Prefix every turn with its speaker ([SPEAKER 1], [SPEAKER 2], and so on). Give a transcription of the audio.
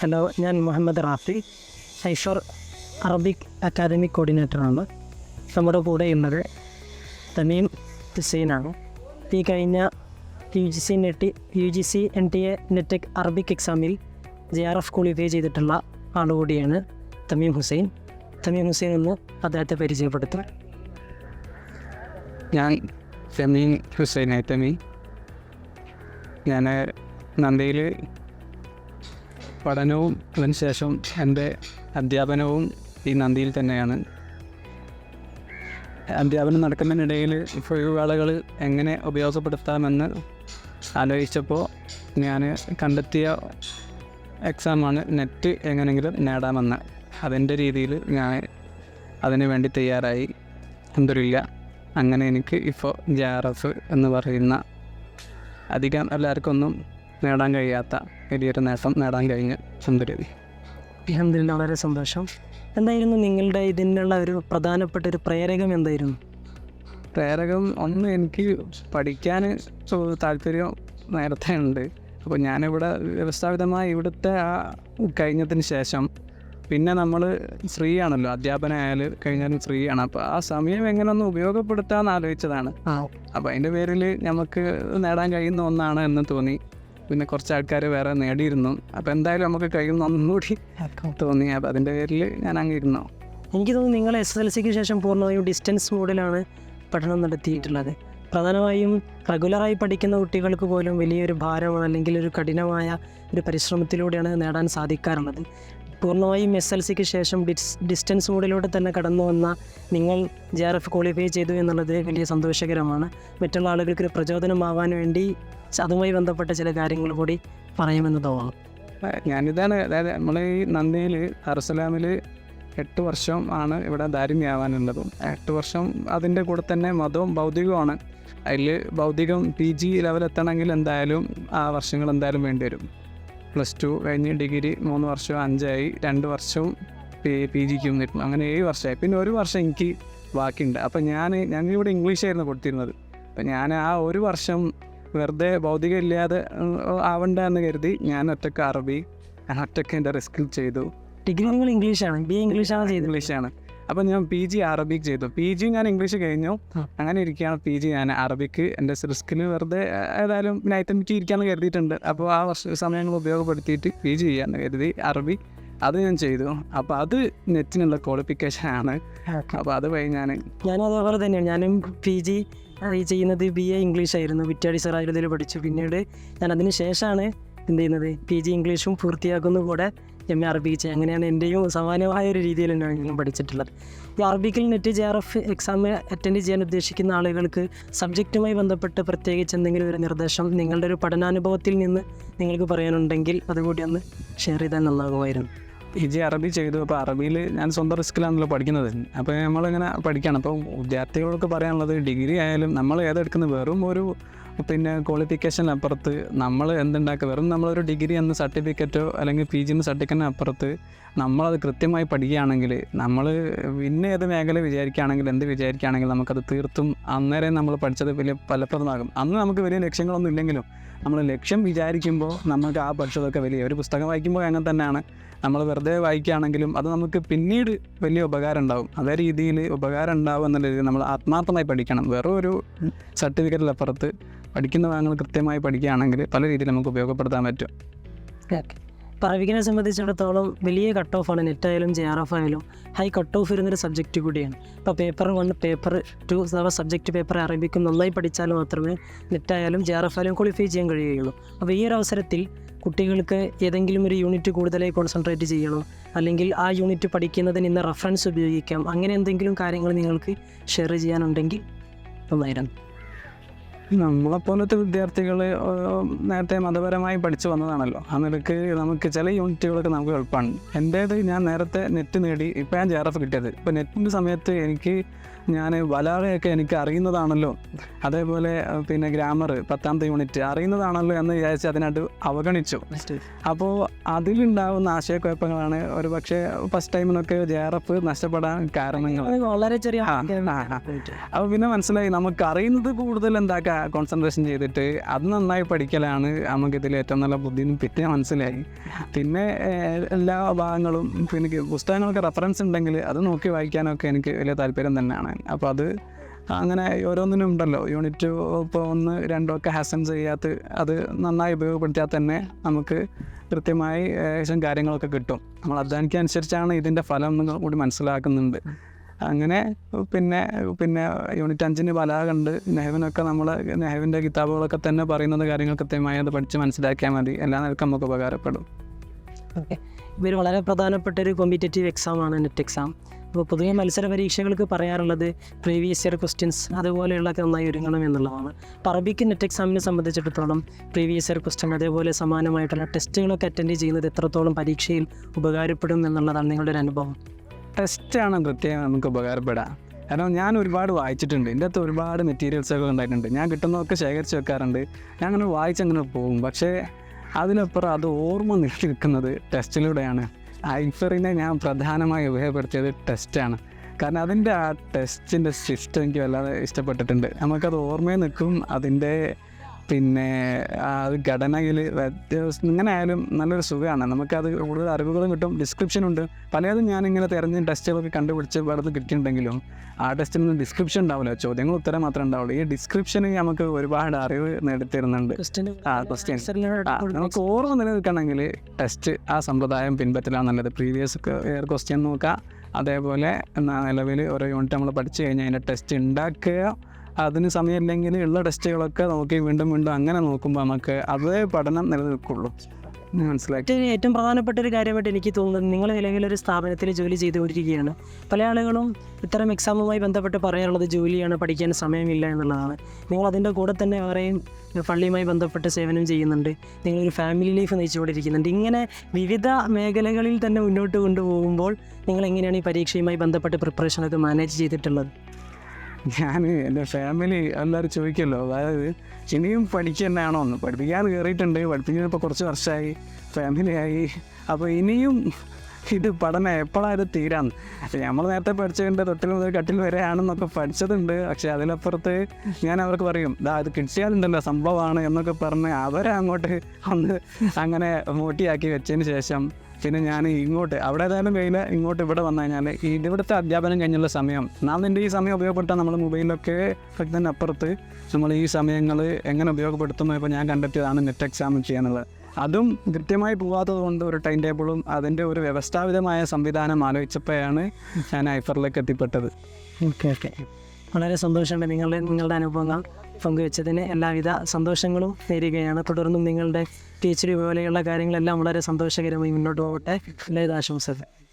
[SPEAKER 1] Hello ഞാൻ മുഹമ്മദ് റാഫി ഐഷോർ Arabic academic കോർഡിനേറ്ററാണ്. നമ്മുടെ കൂടെ ഇന്നത് തമീം ഹുസൈനാണ് ഈ കഴിഞ്ഞ യു ജി സി നെറ്റി U G C N T A നെറ്റെക് Arabic എക്സാമിൽ ജെ ആർ എഫ് ക്വാളിഫൈ ചെയ്തിട്ടുള്ള ആളുകൂടിയാണ് തമീം ഹുസൈൻ. തമീം ഹുസൈൻ എന്ന് അദ്ദേഹത്തെ പരിചയപ്പെടുത്തും.
[SPEAKER 2] ഞാൻ തമീം ഹുസൈൻ തമീം. ഞാൻ നന്ദിയിൽ പഠനവും അതിനുശേഷം എന്റെ അധ്യാപനവും ഈ നന്ദിയിൽ തന്നെയാണ്. അധ്യാപനം നടക്കുന്നതിനിടയിൽ ഒഴിവുവേളകൾ എങ്ങനെ ഉപയോഗപ്പെടുത്താമെന്ന് ആലോചിച്ചപ്പോൾ ഞാൻ കണ്ടെത്തിയ എക്സാമാണ് നെറ്റ് എങ്ങനെയെങ്കിലും നേടാമെന്ന്. അതിന്റെ രീതിയിൽ ഞാൻ അതിനു വേണ്ടി തയ്യാറായി. എന്തൊരില്ല അങ്ങനെ എനിക്ക് ഇപ്പോൾ ജെ ആർ എഫ് എന്ന് പറയുന്ന അധികം എല്ലാവർക്കും ഒന്നും നേടാൻ കഴിയാത്ത വലിയൊരു നേട്ടം നേടാൻ കഴിഞ്ഞ സുന്ദരവി.
[SPEAKER 1] അലഹമില്ല വളരെ സന്തോഷം. എന്തായിരുന്നു നിങ്ങളുടെ ഇതിനുള്ള ഒരു പ്രധാനപ്പെട്ട ഒരു പ്രേരകം എന്തായിരുന്നു?
[SPEAKER 2] പ്രേരകം ഒന്ന് എനിക്ക് പഠിക്കാൻ താല്പര്യം നേരത്തെ ഉണ്ട്. അപ്പോൾ ഞാനിവിടെ വ്യവസ്ഥാപിതമായി ഇവിടുത്തെ ആ കഴിഞ്ഞതിന് ശേഷം പിന്നെ നമ്മൾ ഫ്രീ ആണല്ലോ അധ്യാപന ആയാലും കഴിഞ്ഞാലും ഫ്രീ ആണ് അപ്പോൾ ആ സമയം എങ്ങനെ ഒന്ന് ഉപയോഗപ്പെടുത്താമെന്ന് ആലോചിച്ചതാണ്. അപ്പോൾ അതിന്റെ പേരിൽ നമുക്ക് നേടാൻ കഴിയുന്ന ഒന്നാണ് എന്ന് തോന്നി. പിന്നെ കുറച്ച് ആൾക്കാർ വേറെ നേടിയിരുന്നു. അപ്പോൾ എന്തായാലും നമുക്ക് കഴിയുന്ന ഒന്നുകൂടി തോന്നി. അപ്പോൾ അതിന്റെ പേരിൽ ഞാൻ അങ്ങ് ഇരുന്നു.
[SPEAKER 1] എനിക്ക് തോന്നുന്നു നിങ്ങൾ എസ് എസ് എൽ സിക്ക് ശേഷം പൂർണമായും ഡിസ്റ്റൻസ് മോഡിലാണ് പഠനം നടത്തിയിട്ടുള്ളത്. പ്രധാനമായും റെഗുലറായി പഠിക്കുന്ന കുട്ടികൾക്ക് പോലും വലിയൊരു ഭാരമാണ് അല്ലെങ്കിൽ ഒരു കഠിനമായ ഒരു പരിശ്രമത്തിലൂടെയാണ് നേടാൻ സാധിക്കാറുള്ളത്. പൂർണമായും എസ് എൽ സിക്ക് ശേഷം ഡിസ് ഡിസ്റ്റൻസ് മോഡിലൂടെ തന്നെ കടന്നു വന്ന നിങ്ങൾ ജെ ആർ എഫ് ക്വാളിഫൈ ചെയ്തു എന്നുള്ളത് വലിയ സന്തോഷകരമാണ്. മറ്റുള്ള ആളുകൾക്ക് ഒരു പ്രചോദനമാവാൻ വേണ്ടി അതുമായി ബന്ധപ്പെട്ട ചില കാര്യങ്ങൾ കൂടി പറയുമെന്ന് തോന്നുന്നു
[SPEAKER 2] ഞാനിതാണ് അതായത് നമ്മൾ ഈ നന്ദിയിൽ അറുസലാമിൽ എട്ട് വർഷം ആണ് ഇവിടെ ദാരിണ്യാവാനുള്ളതും. എട്ട് വർഷം അതിന്റെ കൂടെ തന്നെ മതവും ഭൗതികവുമാണ്. അതിൽ ഭൗതികം പി ജി ലെവൽ എത്തണമെങ്കിൽ എന്തായാലും ആ വർഷങ്ങൾ എന്തായാലും വേണ്ടി വരും. പ്ലസ് ടു കഴിഞ്ഞ് ഡിഗ്രി മൂന്ന് വർഷം അഞ്ചായി രണ്ട് വർഷവും പി ജിക്ക് നിൽക്കും അങ്ങനെ ഏഴ് വർഷമായി. പിന്നെ ഒരു വർഷം എനിക്ക് ബാക്കിയുണ്ട്. അപ്പം ഞാൻ ഞങ്ങളിവിടെ ഇംഗ്ലീഷായിരുന്നു കൊടുത്തിരുന്നത്. അപ്പം ഞാൻ ആ ഒരു വർഷം വെറുതെ ഭൗതികം ഇല്ലാതെ ആവണ്ട എന്ന് കരുതി ഞാൻ ഒറ്റയ്ക്ക് അറബി ഞാൻ ഒറ്റയ്ക്ക് എന്റെ റിസ്കിൽ ചെയ്തു.
[SPEAKER 1] ഡിഗ്രി നിങ്ങൾ ഇംഗ്ലീഷാണ്. ബി ഇംഗ്ലീഷാണ്
[SPEAKER 2] ഇംഗ്ലീഷാണ്. അപ്പം ഞാൻ പി ജി അറബിക് ചെയ്തു. പി ജി ഞാൻ ഇംഗ്ലീഷ് കഴിഞ്ഞു. അങ്ങനെ ഇരിക്കുകയാണ് പി ജി ഞാൻ അറബിക്ക് എന്റെ റിസ്കിൽ വെറുതെ ഏതായാലും നൈറ്റം നൈറ്റമിക്ക് ഇരിക്കാമെന്ന് കരുതിയിട്ടുണ്ട്. അപ്പോൾ ആ വർഷ സമയങ്ങൾ ഉപയോഗപ്പെടുത്തിയിട്ട് പി ജി ചെയ്യാമെന്ന് കരുതി അറബി അത് ഞാൻ ചെയ്തു. അപ്പോൾ അത് നെറ്റിനുള്ള ക്വാളിഫിക്കേഷൻ ആണ്. അപ്പോൾ അത് വഴി ഞാൻ
[SPEAKER 1] ഞാനും അതേപോലെ തന്നെയാണ്. ഞാനും പി ജി ചെയ്യുന്നത് ബി എ ഇംഗ്ലീഷ് ആയിരുന്നു. വിറ്റാടി ആയിരുന്നതിൽ പഠിച്ചു. പിന്നീട് ഞാൻ അതിന് ശേഷമാണ് എന്ത് ചെയ്യുന്നത് പി ജി ഇംഗ്ലീഷും പൂർത്തിയാക്കുന്ന കൂടെ എം എ അറബിക്ക് അങ്ങനെയാണ് എന്റെയും സമാനമായ ഒരു തന്നെയാണ് ഞാൻ പഠിച്ചിട്ടുള്ളത്. ഈ അറബിക്കിൽ NET J R F exam attend ചെയ്യാൻ ഉദ്ദേശിക്കുന്ന ആളുകൾക്ക് സബ്ജക്റ്റുമായി ബന്ധപ്പെട്ട് പ്രത്യേകിച്ച് എന്തെങ്കിലും ഒരു നിർദ്ദേശം നിങ്ങളുടെ ഒരു പഠനാനുഭവത്തിൽ നിന്ന് നിങ്ങൾക്ക് പറയാനുണ്ടെങ്കിൽ അതുകൂടി ഒന്ന് ഷെയർ ചെയ്താൽ നന്നാകുമായിരുന്നു.
[SPEAKER 2] പി ജി അറബി ചെയ്തു. അപ്പോൾ അറബിയിൽ ഞാൻ സ്വന്തം റിസ്ക്കിലാണല്ലോ പഠിക്കുന്നത്. അപ്പോൾ നമ്മളിങ്ങനെ പഠിക്കണം. അപ്പോൾ വിദ്യാർത്ഥികളൊക്കെ പറയാനുള്ളത് ഡിഗ്രി ആയാലും നമ്മൾ ഏതെടുക്കുന്നത് വെറും ഒരു പിന്നെ ക്വാളിഫിക്കേഷൻ അപ്പുറത്ത് നമ്മൾ എന്തുണ്ടാക്കുക? വെറും നമ്മളൊരു ഡിഗ്രി എന്ന സർട്ടിഫിക്കറ്റോ അല്ലെങ്കിൽ പി ജി എന്ന സർട്ടിഫിക്കറ്റിന് അപ്പുറത്ത് നമ്മളത് കൃത്യമായി പഠിക്കുകയാണെങ്കിൽ നമ്മൾ പിന്നെ ഏത് മേഖല വിചാരിക്കുകയാണെങ്കിൽ എന്ത് വിചാരിക്കുകയാണെങ്കിൽ നമുക്കത് തീർത്തും അന്നേരം നമ്മൾ പഠിച്ചത് വലിയ ഫലപ്രദമാകും. അന്ന് നമുക്ക് വലിയ ലക്ഷ്യങ്ങളൊന്നും ഇല്ലെങ്കിലും നമ്മൾ ലക്ഷ്യം വിചാരിക്കുമ്പോൾ നമുക്ക് ആ പഠിച്ചതൊക്കെ വലിയ ഒരു പുസ്തകം വായിക്കുമ്പോൾ അങ്ങനെ തന്നെയാണ്. നമ്മൾ വെറുതെ വായിക്കുകയാണെങ്കിലും അത് നമുക്ക് പിന്നീട് വലിയ ഉപകാരം ഉണ്ടാവും. അതേ രീതിയിൽ ഉപകാരം ഉണ്ടാവും എന്നുള്ള രീതിയിൽ നമ്മൾ ആത്മാർത്ഥമായി പഠിക്കണം. വെറും ഒരു സർട്ടിഫിക്കറ്റിൽ അപ്പുറത്ത് പഠിക്കുന്ന ഭാഗങ്ങൾ കൃത്യമായി പഠിക്കുകയാണെങ്കിൽ പല രീതിയിൽ നമുക്ക് ഉപയോഗപ്പെടുത്താൻ പറ്റും.
[SPEAKER 1] ഓക്കെ. ഇപ്പോൾ അറബിക്കിനെ സംബന്ധിച്ചിടത്തോളം വലിയ കട്ട് ഓഫാണ് നെറ്റ് ആയാലും ജെ ആർ എഫ് ആയാലും ഹൈ കട്ട് ഓഫ് വരുന്നൊരു സബ്ജക്റ്റ് കൂടിയാണ്. ഇപ്പോൾ പേപ്പർ വൺ പേപ്പർ ടു അഥവാ സബ്ജക്റ്റ് പേപ്പർ അറബിക്കും നന്നായി പഠിച്ചാൽ മാത്രമേ നെറ്റ് ആയാലും ജെ ആർ എഫ് ആയാലും ക്വാളിഫൈ ചെയ്യാൻ കഴിയുകയുള്ളൂ. അപ്പോൾ ഈ ഒരു അവസരത്തിൽ കുട്ടികൾക്ക് ഏതെങ്കിലും ഒരു യൂണിറ്റ് കൂടുതലായി കോൺസെൻട്രേറ്റ് ചെയ്യണോ? അല്ലെങ്കിൽ ആ യൂണിറ്റ് പഠിക്കുന്നതിന് ഇന്ന് റെഫറൻസ് ഉപയോഗിക്കാം. അങ്ങനെ എന്തെങ്കിലും കാര്യങ്ങൾ നിങ്ങൾക്ക് ഷെയർ ചെയ്യാനുണ്ടെങ്കിൽ നന്നായിരുന്നു.
[SPEAKER 2] നമ്മളെപ്പോലത്തെ വിദ്യാർത്ഥികൾ നേരത്തെ മതപരമായി പഠിച്ചു വന്നതാണല്ലോ. ആ നമുക്ക് ചില യൂണിറ്റുകളൊക്കെ നമുക്ക് എളുപ്പമാണ്. എന്റേത് ഞാൻ നേരത്തെ നെറ്റ് നേടി ഇപ്പം ഞാൻ ജെ ആർ എഫ് കിട്ടിയത്. ഇപ്പം നെറ്റിന്റെ സമയത്ത് എനിക്ക് ഞാൻ വലാകയൊക്കെ എനിക്ക് അറിയുന്നതാണല്ലോ അതേപോലെ പിന്നെ ഗ്രാമർ പത്താമത്തെ യൂണിറ്റ് അറിയുന്നതാണല്ലോ എന്ന് വിചാരിച്ച് അതിനകത്ത് അവഗണിച്ചു. അപ്പോൾ അതിലുണ്ടാവുന്ന ആശയക്കുഴപ്പങ്ങളാണ് ഒരു പക്ഷേ ഫസ്റ്റ് ടൈമിനൊക്കെ ജെ ആർ എഫ് നഷ്ടപ്പെടാൻ കാരണങ്ങൾ
[SPEAKER 1] വളരെ ചെറിയ.
[SPEAKER 2] അപ്പോൾ പിന്നെ മനസ്സിലായി നമുക്ക് അറിയുന്നത് കൂടുതൽ എന്താക്കുക കോൺസെൻട്രേഷൻ ചെയ്തിട്ട് അത് നന്നായി പഠിക്കലാണ് നമുക്കിതിൽ ഏറ്റവും നല്ല ബുദ്ധി പിറ്റേ മനസ്സിലായി. പിന്നെ എല്ലാ ഭാഗങ്ങളും പിന്നെ എനിക്ക് പുസ്തകങ്ങളൊക്കെ റെഫറൻസ് ഉണ്ടെങ്കിൽ അത് നോക്കി വായിക്കാനൊക്കെ എനിക്ക് വലിയ താല്പര്യം തന്നെയാണ്. അപ്പോൾ അത് അങ്ങനെ ഓരോന്നിനും ഉണ്ടല്ലോ. യൂണിറ്റ് ഇപ്പോൾ ഒന്ന് രണ്ടോ ഒക്കെ ഹാസൻ ചെയ്യാത്ത അത് നന്നായി ഉപയോഗപ്പെടുത്തിയാൽ തന്നെ നമുക്ക് കൃത്യമായി ഏകദേശം കാര്യങ്ങളൊക്കെ കിട്ടും. നമ്മൾ അധ്വാനിക്കനുസരിച്ചാണ് ഇതിന്റെ ഫലം നിങ്ങൾ കൂടി മനസ്സിലാക്കുന്നുണ്ട്. അങ്ങനെ പിന്നെ പിന്നെ യൂണിറ്റ് അഞ്ചിന് ബലാഗുണ്ട് നെഹവിനൊക്കെ നമ്മൾ നെഹവിന്റെ കിതാബുകളൊക്കെ തന്നെ പറയുന്നത് കാര്യങ്ങൾ കൃത്യമായി അത് പഠിച്ച് മനസ്സിലാക്കിയാൽ മതി. എല്ലാ നിലക്കും നമുക്ക് ഉപകാരപ്പെടും.
[SPEAKER 1] ഓക്കെ. ഇവർ വളരെ പ്രധാനപ്പെട്ട ഒരു കോമ്പറ്റേറ്റീവ് എക്സാമാണ് നെറ്റ് എക്സാം അപ്പോൾ പൊതുവെ മത്സര പരീക്ഷകൾക്ക് പറയാറുള്ളത് പ്രീവിയസ് ഇയർ ക്വസ്റ്റ്യൻസ് അതുപോലെയുള്ളതൊക്കെ നന്നായി ഒരുങ്ങണം എന്നുള്ളതാണ്. അപ്പോൾ അറബിക്ക് നെറ്റ് എക്സാമിനെ സംബന്ധിച്ചിടത്തോളം പ്രീവിയസ് ഇയർ ക്വസ്റ്റ്യൻ അതേപോലെ സമാനമായിട്ടുള്ള ടെസ്റ്റുകളൊക്കെ അറ്റൻഡ് ചെയ്യുന്നത് എത്രത്തോളം പരീക്ഷയിൽ ഉപകാരപ്പെടും എന്നുള്ളതാണ് നിങ്ങളുടെ ഒരു അനുഭവം.
[SPEAKER 2] ടെസ്റ്റാണ് പ്രത്യേകം നമുക്ക് ഉപകാരപ്പെടാം. കാരണം ഞാൻ ഒരുപാട് വായിച്ചിട്ടുണ്ട്. എന്റെ അകത്ത് ഒരുപാട് മെറ്റീരിയൽസൊക്കെ ഉണ്ടായിട്ടുണ്ട്. ഞാൻ കിട്ടുന്നതൊക്കെ ശേഖരിച്ച് വെക്കാറുണ്ട്. ഞാൻ അങ്ങനെ വായിച്ചങ്ങനെ പോകും. പക്ഷേ അതിനപ്പുറം അത് ഓർമ്മ നിൽക്കി നിൽക്കുന്നത് ടെസ്റ്റിലൂടെയാണ് ഐഫറിനെ ഞാൻ പ്രധാനമായി ഉപയോഗപ്പെടുത്തിയത് ടെസ്റ്റാണ്. കാരണം അതിന്റെ ആ ടെസ്റ്റിന്റെ സിസ്റ്റം എനിക്ക് വല്ലാതെ ഇഷ്ടപ്പെട്ടിട്ടുണ്ട്. നമുക്കത് ഓർമ്മയിൽ നിൽക്കും അതിന്റെ പിന്നെ ആ ഒരു ഘടനയിൽ ഇങ്ങനെ ആയാലും നല്ലൊരു സുഖമാണ്. നമുക്കത് കൂടുതൽ അറിവുകളും കിട്ടും. ഡിസ്ക്രിപ്ഷൻ ഡിസ്ക്രിപ്ഷനുണ്ട് പലതും ഞാനിങ്ങനെ തിരഞ്ഞ് ടെസ്റ്റുകളൊക്കെ കണ്ടുപിടിച്ച് വേറെ കിട്ടിയിട്ടുണ്ടെങ്കിലും ആ ടെസ്റ്റിൽ നിന്ന് ഡിസ്ക്രിപ്ഷൻ ഉണ്ടാവില്ല. ചോദ്യങ്ങൾ ഉത്തരം മാത്രമേ ഉണ്ടാവുള്ളൂ. ഈ ഡിസ്ക്രിപ്ഷന് നമുക്ക് ഒരുപാട് അറിവ് നേടിത്തരുന്നുണ്ട്. ആ ക്വസ്റ്റ്യൻ നമുക്ക് ഓർമ്മ നിലനിൽക്കണമെങ്കിൽ ടെസ്റ്റ് ആ സമ്പ്രദായം പിൻപറ്റലാണ് നല്ലത്. പ്രീവിയസ് ഇയർ ക്വസ്റ്റ്യൻ നോക്കുക. അതേപോലെ നിലവിൽ ഓരോ യൂണിറ്റ് നമ്മൾ പഠിച്ചു കഴിഞ്ഞാൽ അതിന്റെ ടെസ്റ്റ് ഉണ്ടാക്കുക. അതിന് സമയമില്ലെങ്കിൽ ഉള്ള ടെസ്റ്റുകളൊക്കെ നോക്കി വീണ്ടും വീണ്ടും അങ്ങനെ നോക്കുമ്പോൾ നമുക്ക് അതേ പഠനം നിലനിൽക്കുള്ളൂ. മനസ്സിലാക്കി
[SPEAKER 1] ഏറ്റവും പ്രധാനപ്പെട്ട ഒരു കാര്യമായിട്ട് എനിക്ക് തോന്നുന്നത് നിങ്ങൾ നിലവിൽ ഒരു സ്ഥാപനത്തിൽ ജോലി ചെയ്തുകൊണ്ടിരിക്കുകയാണ്. പല ആളുകളും ഇത്തരം എക്സാമുമായി ബന്ധപ്പെട്ട് പറയാനുള്ളത് ജോലിയാണ് പഠിക്കാൻ സമയമില്ല എന്നുള്ളതാണ്. നിങ്ങൾ അതിന്റെ കൂടെ തന്നെ വേറെയും പള്ളിയുമായി ബന്ധപ്പെട്ട് സേവനം ചെയ്യുന്നുണ്ട്. നിങ്ങളൊരു ഫാമിലി ലൈഫ് നയിച്ചുകൊണ്ടിരിക്കുന്നുണ്ട്. ഇങ്ങനെ വിവിധ മേഖലകളിൽ തന്നെ മുന്നോട്ട് കൊണ്ടുപോകുമ്പോൾ നിങ്ങൾ എങ്ങനെയാണ് ഈ പരീക്ഷയുമായി ബന്ധപ്പെട്ട് പ്രിപ്പറേഷനൊക്കെ മാനേജ് ചെയ്തിട്ടുള്ളത്?
[SPEAKER 2] ഞാൻ എന്റെ ഫാമിലി എല്ലാവരും ചോദിക്കുമല്ലോ. അതായത് ഇനിയും പഠിക്കുക തന്നെയാണോ എന്ന്. പഠിപ്പിക്കാൻ കയറിയിട്ടുണ്ട്. പഠിപ്പിക്കുന്നത് ഇപ്പോൾ കുറച്ച് വർഷമായി. ഫാമിലിയായി. അപ്പോൾ ഇനിയും ഇത് പഠനം എപ്പോഴാണ് ഇത് തീരാന്ന്? നമ്മൾ നേരത്തെ പഠിച്ചതിന്റെ തൊട്ടിൽ മുതൽ കട്ടിൽ വരെയാണെന്നൊക്കെ പഠിച്ചതുണ്ട്. പക്ഷേ അതിലപ്പുറത്ത് ഞാൻ അവർക്ക് പറയും ദാ ഇത് കിട്ടിയാലുണ്ടല്ലോ സംഭവമാണ് എന്നൊക്കെ പറഞ്ഞ് അവരെ അങ്ങോട്ട് ഒന്ന് അങ്ങനെ മോട്ടിയാക്കി വെച്ചതിന് ശേഷം പിന്നെ ഞാൻ ഇങ്ങോട്ട് അവിടെ ഏതായാലും കയ്യിൽ ഇങ്ങോട്ട് ഇവിടെ വന്നു കഴിഞ്ഞാൽ ഇവിടുത്തെ അധ്യാപനം കഴിഞ്ഞുള്ള സമയം നാം നിന്റെ ഈ സമയം ഉപയോഗപ്പെടുത്താൻ നമ്മൾ മൊബൈലിലൊക്കെ തന്നെ അപ്പുറത്ത് നമ്മൾ ഈ സമയങ്ങൾ എങ്ങനെ ഉപയോഗപ്പെടുത്തുന്നു? ഇപ്പോൾ ഞാൻ കണ്ടെത്തിയതാണ് നെറ്റ് എക്സാം ചെയ്യാനുള്ളത്. അതും കൃത്യമായി പോകാത്തത് കൊണ്ട് ഒരു ടൈം ടേബിളും അതിന്റെ ഒരു വ്യവസ്ഥാപിതമായ സംവിധാനം ആലോചിച്ചപ്പോഴാണ് ഞാൻ ഐഫറിലേക്ക് എത്തിപ്പെട്ടത്.
[SPEAKER 1] ഓക്കെ ഓക്കെ വളരെ സന്തോഷമുണ്ട് നിങ്ങളുടെ നിങ്ങളുടെ അനുഭവങ്ങൾ പങ്കുവെച്ചതിന്. എല്ലാവിധ സന്തോഷങ്ങളും നേരുകയാണ്. തുടർന്നും നിങ്ങളുടെ ടീച്ചറി പോലെയുള്ള കാര്യങ്ങളെല്ലാം വളരെ സന്തോഷകരമായി മുന്നോട്ട് പോകട്ടെ. എല്ലാവിധ ആശംസകൾ.